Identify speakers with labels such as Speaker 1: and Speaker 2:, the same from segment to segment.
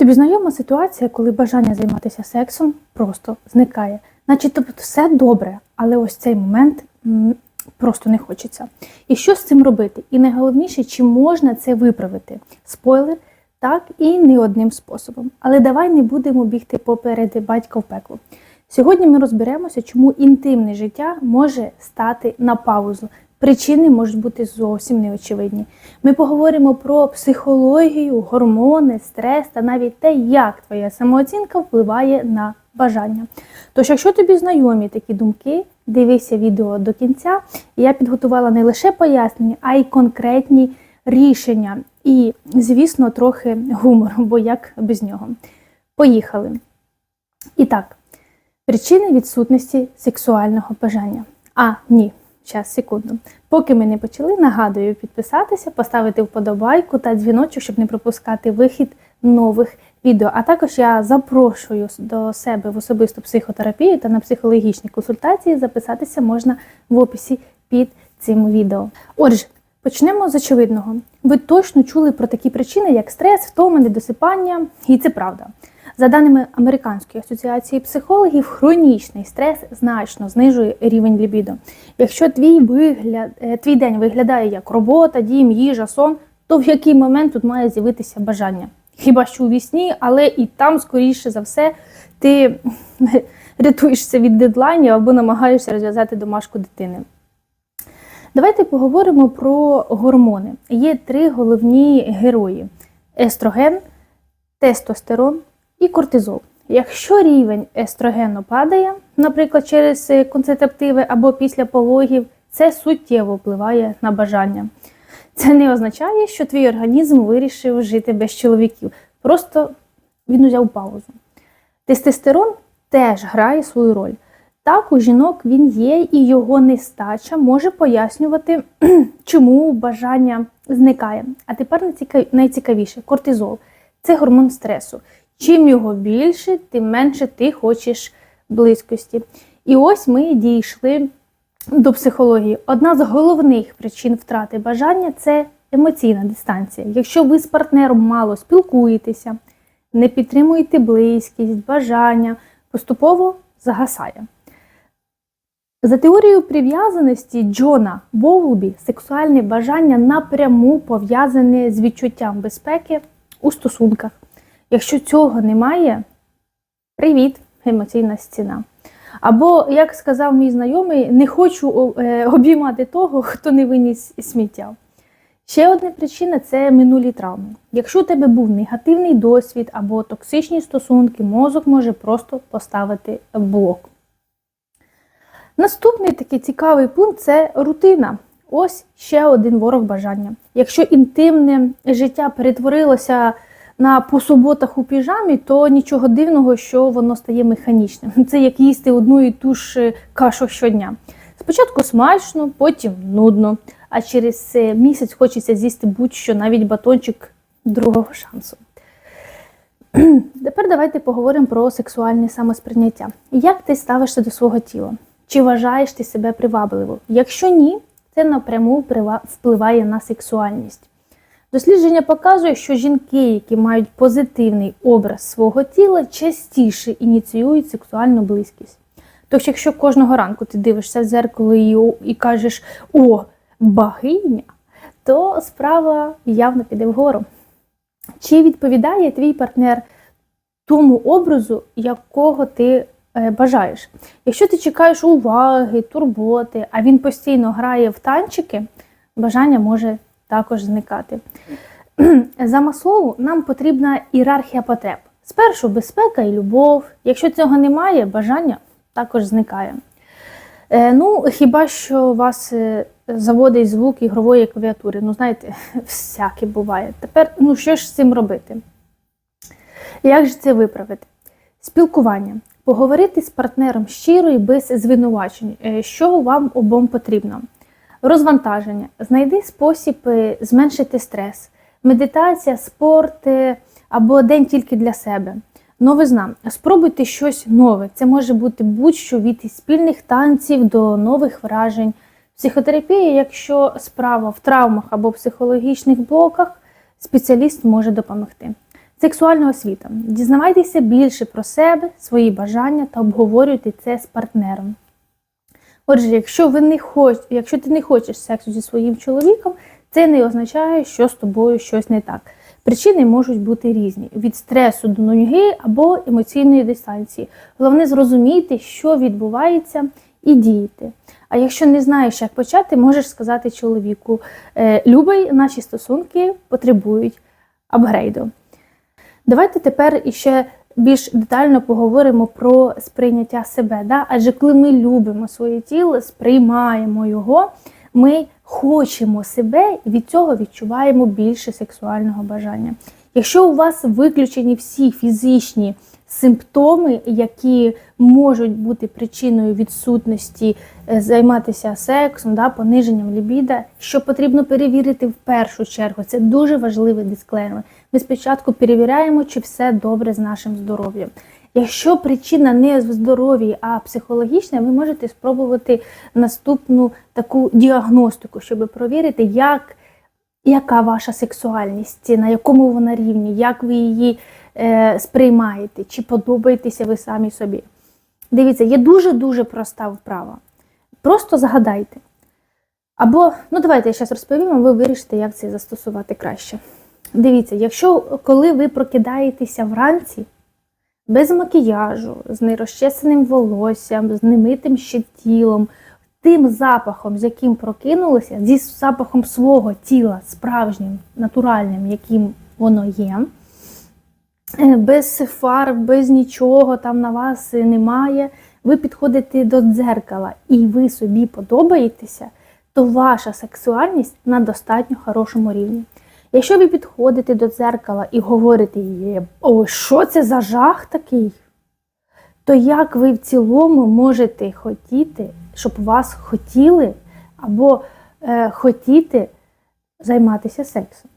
Speaker 1: Тобі знайома ситуація, коли бажання займатися сексом просто зникає. Значить, тобто все добре, але ось цей момент просто не хочеться. І що з цим робити? І найголовніше, чи можна це виправити? Спойлер, так і не одним способом. Але давай не будемо бігти поперед батька в пекло. Сьогодні ми розберемося, чому інтимне життя може стати на паузу. Причини можуть бути зовсім неочевидні. Ми поговоримо про психологію, гормони, стрес та навіть те, як твоя самооцінка впливає на бажання. Тож, якщо тобі знайомі такі думки, дивися відео до кінця. Я підготувала не лише пояснення, а й конкретні рішення. І, звісно, трохи гумору, бо як без нього. Поїхали. І так, причини відсутності сексуального бажання. А, ні. Час, секунду. Поки ми не почали, нагадую підписатися, поставити вподобайку та дзвіночок, щоб не пропускати вихід нових відео. А також я запрошую до себе в особисту психотерапію та на психологічні консультації. Записатися можна в описі під цим відео. Отже, почнемо з очевидного. Ви точно чули про такі причини, як стрес, втома, недосипання, і це правда. За даними Американської асоціації психологів, хронічний стрес значно знижує рівень лібідо. Якщо твій вигляд, е, твій день виглядає як робота, дім, їжа, сон, то в який момент тут має з'явитися бажання? Хіба що у вісні, але і там, скоріше за все, ти рятуєшся від дедлайнів або намагаєшся розв'язати домашку дитини. Давайте поговоримо про гормони. Є три головні герої: естроген, тестостерон і кортизол. Якщо рівень естрогену падає, наприклад, через концентративи або після пологів, це суттєво впливає на бажання. Це не означає, що твій організм вирішив жити без чоловіків. Просто він узяв паузу. Тестостерон теж грає свою роль. Так, у жінок він є, і його нестача може пояснювати, чому бажання зникає. А тепер найцікавіше кортизол це гормон стресу. Чим його більше, тим менше ти хочеш близькості. І ось ми дійшли до психології. Одна з головних причин втрати бажання це емоційна дистанція. Якщо ви з партнером мало спілкуєтеся, не підтримуєте близькість, бажання, поступово загасає. За теорією прив'язаності Джона Боулбі, сексуальне бажання напряму пов'язане з відчуттям безпеки у стосунках. Якщо цього немає, привіт, емоційна стіна. Або, як сказав мій знайомий, не хочу е, обіймати того, хто не виніс сміття. Ще одна причина це минулі травми. Якщо у тебе був негативний досвід або токсичні стосунки, мозок може просто поставити блок. Наступний такий цікавий пункт це рутина. Ось ще один ворог бажання. Якщо інтимне життя перетворилося на по суботах у піжамі, то нічого дивного, що воно стає механічним. Це як їсти одну і ту ж кашу щодня. Спочатку смачно, потім нудно, а через місяць хочеться з'їсти будь-що, навіть батончик другого шансу. Тепер давайте поговоримо про сексуальне самосприйняття. Як ти ставишся до свого тіла? Чи вважаєш ти себе привабливо? Якщо ні, це напряму впливає на сексуальність. Дослідження показує, що жінки, які мають позитивний образ свого тіла, частіше ініціюють сексуальну близькість. Тож, якщо кожного ранку ти дивишся в зеркало і, і кажеш О, богиня, то справа явно піде вгору. Чи відповідає твій партнер тому образу, якого ти е, бажаєш? Якщо ти чекаєш уваги, турботи, а він постійно грає в танчики, бажання може також зникати. За маслову нам потрібна ієрархія потреб. Спершу безпека і любов. Якщо цього немає, бажання також зникає. Е, ну, хіба що вас е, заводить звук ігрової клавіатури. Ну, знаєте, всяке буває. Тепер, ну що ж з цим робити? Як же це виправити? Спілкування. Поговорити з партнером щиро і без звинувачень, е, що вам обом потрібно. Розвантаження. Знайди спосіб зменшити стрес, медитація, спорт або день тільки для себе. Новизна. Спробуйте щось нове. Це може бути будь-що від спільних танців до нових вражень. Психотерапія, якщо справа в травмах або психологічних блоках, спеціаліст може допомогти. Сексуальна освіта. Дізнавайтеся більше про себе, свої бажання та обговорюйте це з партнером. Отже, якщо ви не хоч... якщо ти не хочеш сексу зі своїм чоловіком, це не означає, що з тобою щось не так. Причини можуть бути різні: від стресу до нудьги або емоційної дистанції. Головне зрозуміти, що відбувається, і діяти. А якщо не знаєш, як почати, можеш сказати чоловіку: «Е, Любий, наші стосунки потребують апгрейду. Давайте тепер іще більш детально поговоримо про сприйняття себе. Да? Адже коли ми любимо своє тіло, сприймаємо його, ми хочемо себе і від цього відчуваємо більше сексуального бажання. Якщо у вас виключені всі фізичні симптоми, які можуть бути причиною відсутності е, займатися сексом, да, пониженням лібіда, що потрібно перевірити в першу чергу. Це дуже важливий дисклеймер. Ми спочатку перевіряємо, чи все добре з нашим здоров'ям. Якщо причина не в здоров'ї, а психологічна, ви можете спробувати наступну таку діагностику, щоб провірити, як, яка ваша сексуальність, на якому вона рівні, як ви її сприймаєте, чи подобаєтеся ви самі собі. Дивіться, є дуже-дуже проста вправа. Просто згадайте. Або, ну давайте я зараз розповім, а ви вирішите, як це застосувати краще. Дивіться, якщо коли ви прокидаєтеся вранці, без макіяжу, з нерозчесаним волоссям, з немитим ще тілом, тим запахом, з яким прокинулися, зі запахом свого тіла, справжнім, натуральним, яким воно є, е, без фарб, без нічого там на вас немає, ви підходите до дзеркала і ви собі подобаєтеся, то ваша сексуальність на достатньо хорошому рівні. Якщо ви підходите до дзеркала і говорите, «Є, о, що це за жах такий, то як ви в цілому можете хотіти, щоб вас хотіли або е, хотіти займатися сексом?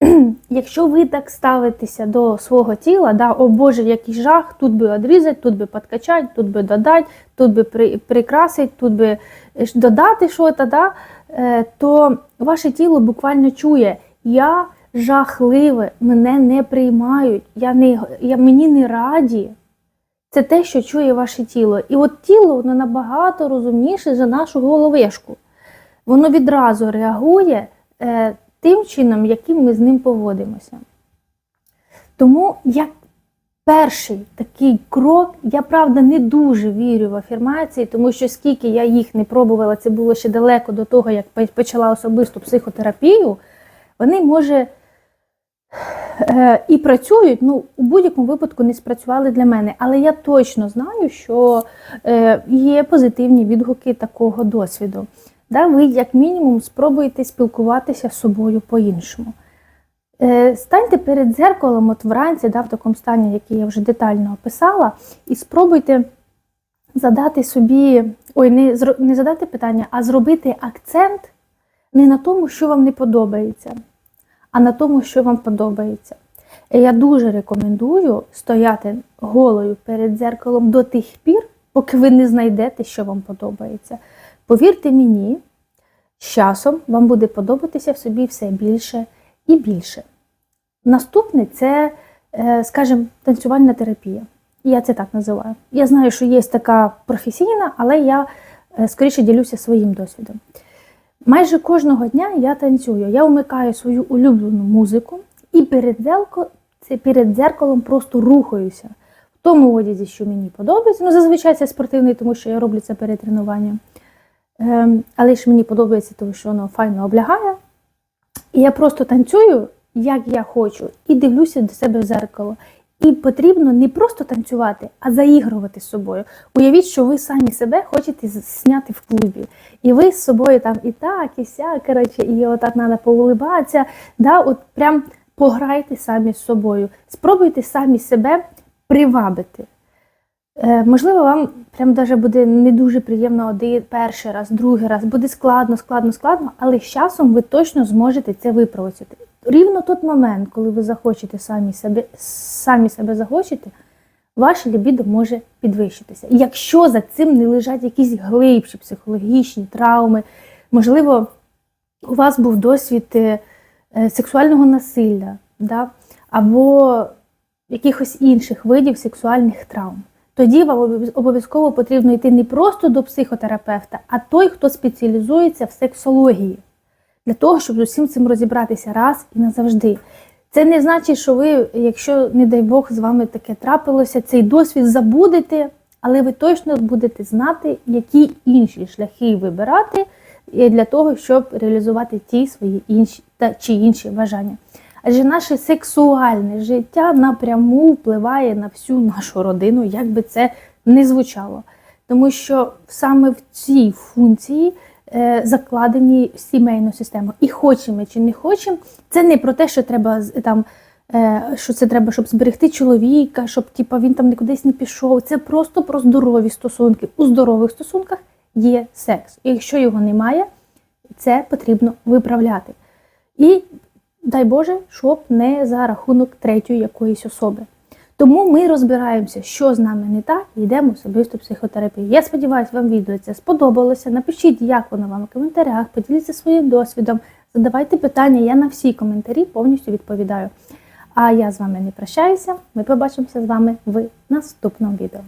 Speaker 1: Якщо ви так ставитеся до свого тіла, да, о Боже, який жах, тут би відрізати, тут би підкачати, тут би додати, тут би при, прикрасити, тут би е, додати щось, да, е, то ваше тіло буквально чує. Я жахливе, мене не приймають, я не, я, мені не раді. Це те, що чує ваше тіло. І от тіло воно набагато розумніше за нашу головешку. Воно відразу реагує е, тим чином, яким ми з ним поводимося. Тому як перший такий крок, я правда не дуже вірю в афірмації, тому що скільки я їх не пробувала, це було ще далеко до того, як почала особисту психотерапію вони може е, і працюють, ну, у будь-якому випадку не спрацювали для мене. Але я точно знаю, що е, є позитивні відгуки такого досвіду. Да, Ви, як мінімум, спробуєте спілкуватися з собою по-іншому. Е, станьте перед дзеркалом от вранці, да, в такому стані, який я вже детально описала, і спробуйте задати собі, ой, не, не задати питання, а зробити акцент не на тому, що вам не подобається, а на тому, що вам подобається. І я дуже рекомендую стояти голою перед дзеркалом до тих пір, поки ви не знайдете, що вам подобається. Повірте мені, з часом вам буде подобатися в собі все більше і більше. Наступне це, е, скажімо, танцювальна терапія. Я це так називаю. Я знаю, що є така професійна, але я е, скоріше ділюся своїм досвідом. Майже кожного дня я танцюю. Я вмикаю свою улюблену музику і перед дзеркалом, перед дзеркалом просто рухаюся. В тому одязі, що мені подобається. Ну, зазвичай це спортивний, тому що я роблю це перед тренуванням. Ем, але ж мені подобається, тому що воно файно облягає. І я просто танцюю, як я хочу, і дивлюся до себе в зеркало. І потрібно не просто танцювати, а заігрувати з собою. Уявіть, що ви самі себе хочете зняти в клубі. І ви з собою там і так, і сяк, коротше, і отак треба поулибатися. Да, от прям пограйте самі з собою. Спробуйте самі себе привабити. Е, Можливо, вам прям даже буде не дуже приємно один перший раз, другий раз. Буде складно, складно, складно, але з часом ви точно зможете це випробувати. Рівно той момент, коли ви захочете самі себе, самі себе захочете, ваше лібідо може підвищитися. Якщо за цим не лежать якісь глибші психологічні травми, можливо, у вас був досвід е, сексуального насилля, да? або якихось інших видів сексуальних травм. Тоді вам обов'язково потрібно йти не просто до психотерапевта, а той, хто спеціалізується в сексології, для того, щоб з усім цим розібратися раз і назавжди. Це не значить, що ви, якщо, не дай Бог, з вами таке трапилося, цей досвід забудете, але ви точно будете знати, які інші шляхи вибирати е, для того, щоб реалізувати ті свої інші та чи інші бажання. Адже наше сексуальне життя напряму впливає на всю нашу родину, як би це не звучало. Тому що саме в цій функції е, закладені сімейну систему. І хочемо чи не хочемо, це не про те, що треба там. е, Що це треба, щоб зберегти чоловіка, щоб типа, він там нікудись не пішов. Це просто про здорові стосунки. У здорових стосунках є секс. І якщо його немає, це потрібно виправляти. І дай Боже, щоб не за рахунок третьої якоїсь особи. Тому ми розбираємося, що з нами не так, і йдемо в особисту психотерапію. Я сподіваюся, вам відео це сподобалося. Напишіть, як воно вам в коментарях, поділіться своїм досвідом, задавайте питання, я на всі коментарі повністю відповідаю. А я з вами не прощаюся. Ми побачимося з вами в наступному відео.